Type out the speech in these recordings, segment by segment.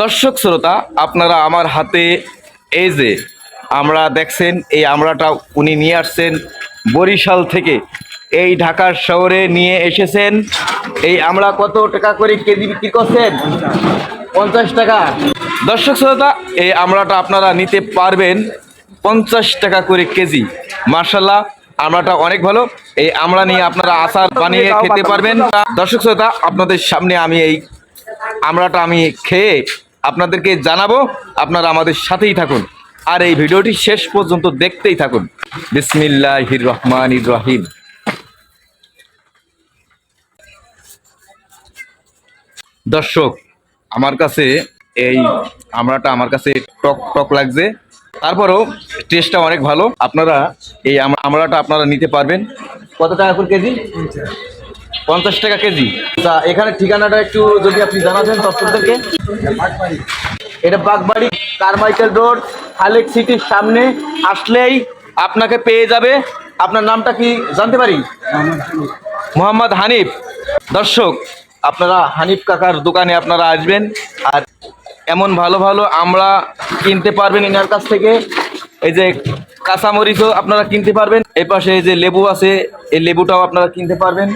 দর্শক শ্রোতা, আপনারা আমার হাতে এই যে আমরা দেখছেন, এই আমড়াটা উনি নিয়ে আসছেন বরিশাল থেকে। এই ঢাকার শহরে নিয়ে এসেছেন। এই আমরা কত টাকা করে কেজি বিক্রি করছেন? পঞ্চাশ টাকা। দর্শক শ্রোতা, এই আমড়াটা আপনারা নিতে পারবেন পঞ্চাশ টাকা করে কেজি। মার্শাল্লাহ আমড়াটা অনেক ভালো। এই আমড়া নিয়ে আপনারা আচার বানিয়ে খেতে পারবেন। দর্শক শ্রোতা, আপনাদের সামনে আমি এই আমরাটা আমি খেয়ে আপনাদেরকে জানাব, আপনারা আমাদের সাথেই থাকুন। আর এই ভিডিওটি শেষ পর্যন্ত দেখতেই থাকুন। বিসমিল্লাহির রহমানির রহিম। দর্শক, আমার কাছে এই আমড়াটা আমার কাছে টক টক লাগছে। তারপরেও টেস্টটা অনেক ভালো। আপনারা এই আম- আমড়াটা আপনারা নিতে পারবেন। কত টাকা করে কেজি? পঞ্চাশ টাকা কেজি। তা এখানে ঠিকানাটা একটু যদি আপনি জানাবেন দর্শকদেরকে। এটা বাগবাড়ি কারমাইকেল রোড হালেক সিটির সামনে আসলেই আপনাকে পেয়ে যাবে। আপনার নামটা কি জানতে পারি? মোহাম্মদ হানিফ। দর্শক, আপনারা হানিফ কাকার দোকানে আপনারা আসবেন। আর এমন ভালো ভালো আমরা কিনতে পারবেন এনার কাছ থেকে। এই যে কাঁচামরিচও আপনারা কিনতে পারবেন। এই পাশে এই যে লেবু আছে, এই লেবুটাও আপনারা কিনতে পারবেন।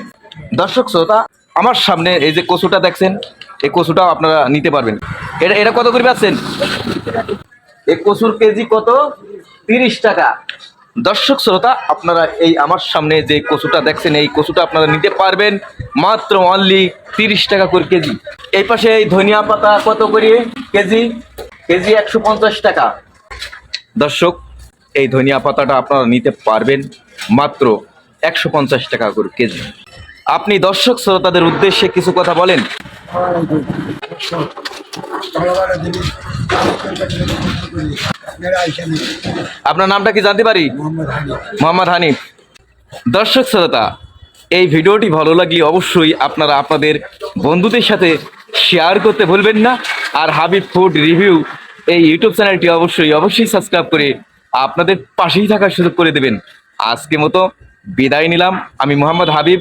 দর্শক শ্রোতা, আমার সামনে এই যে কচুটা দেখছেন, এই কচুটাও আপনারা নিতে পারবেন। এটা এটা কত করে পাচ্ছেন? এই কচুর কেজি কত? তিরিশ টাকা। দর্শক শ্রোতা, আপনারা এই আমার সামনে যে কচুটা দেখছেন, এই কচুটা আপনারা নিতে পারবেন মাত্র অনলি তিরিশ টাকা করে কেজি। এই পাশে এই ধনিয়া পাতা কত করে কেজি? কেজি একশো পঞ্চাশ টাকা। দর্শক, এই ধনিয়া পাতাটা আপনারা নিতে পারবেন মাত্র একশো পঞ্চাশ টাকা করে কেজি। আপনি দর্শক শ্রোতাদের উদ্দেশ্যে কিছু কথা বলেন। আপনার নামটা কি জানতে পারি? মোহাম্মদ হানিফ। দর্শক শ্রোতা এই ভিডিওটি ভালো লাগলে অবশ্যই আপনারা আপনাদের বন্ধুদের সাথে শেয়ার করতে ভুলবেন না। আর হাবিব ফুড রিভিউ এই ইউটিউব চ্যানেলটি অবশ্যই অবশ্যই সাবস্ক্রাইব করে আপনাদের পাশেই থাকার সুযোগ করে দেবেন। আজকে মতো বিদায় নিলাম। আমি মোহাম্মদ হাবিব